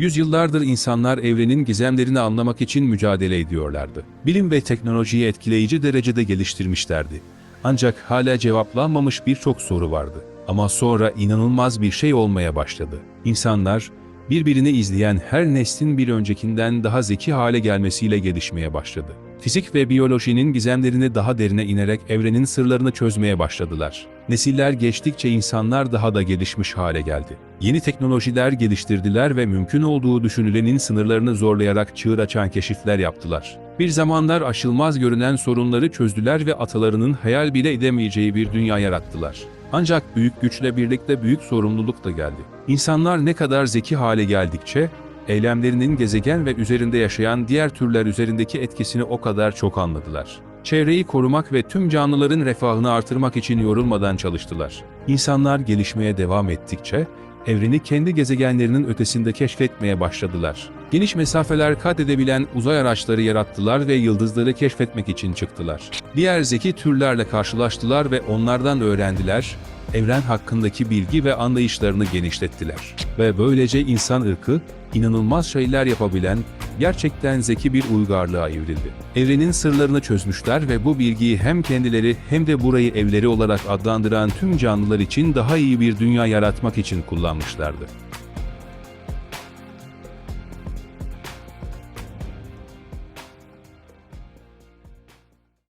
Yüzyıllardır insanlar evrenin gizemlerini anlamak için mücadele ediyorlardı. Bilim ve teknolojiyi etkileyici derecede geliştirmişlerdi. Ancak hala cevaplanmamış birçok soru vardı. Ama sonra inanılmaz bir şey olmaya başladı. İnsanlar, birbirini izleyen her neslin bir öncekinden daha zeki hale gelmesiyle gelişmeye başladı. Fizik ve biyolojinin gizemlerini daha derine inerek evrenin sırlarını çözmeye başladılar. Nesiller geçtikçe insanlar daha da gelişmiş hale geldi. Yeni teknolojiler geliştirdiler ve mümkün olduğu düşünülenin sınırlarını zorlayarak çığır açan keşifler yaptılar. Bir zamanlar aşılmaz görünen sorunları çözdüler ve atalarının hayal bile edemeyeceği bir dünya yarattılar. Ancak büyük güçle birlikte büyük sorumluluk da geldi. İnsanlar ne kadar zeki hale geldikçe, eylemlerinin gezegen ve üzerinde yaşayan diğer türler üzerindeki etkisini o kadar çok anladılar. Çevreyi korumak ve tüm canlıların refahını artırmak için yorulmadan çalıştılar. İnsanlar gelişmeye devam ettikçe, evreni kendi gezegenlerinin ötesinde keşfetmeye başladılar. Geniş mesafeler kat edebilen uzay araçları yarattılar ve yıldızları keşfetmek için çıktılar. Diğer zeki türlerle karşılaştılar ve onlardan öğrendiler, evren hakkındaki bilgi ve anlayışlarını genişlettiler. Ve böylece insan ırkı, inanılmaz şeyler yapabilen, gerçekten zeki bir uygarlığa evrildi. Evrenin sırlarını çözmüşler ve bu bilgiyi hem kendileri hem de burayı evleri olarak adlandıran tüm canlılar için daha iyi bir dünya yaratmak için kullanmışlardı.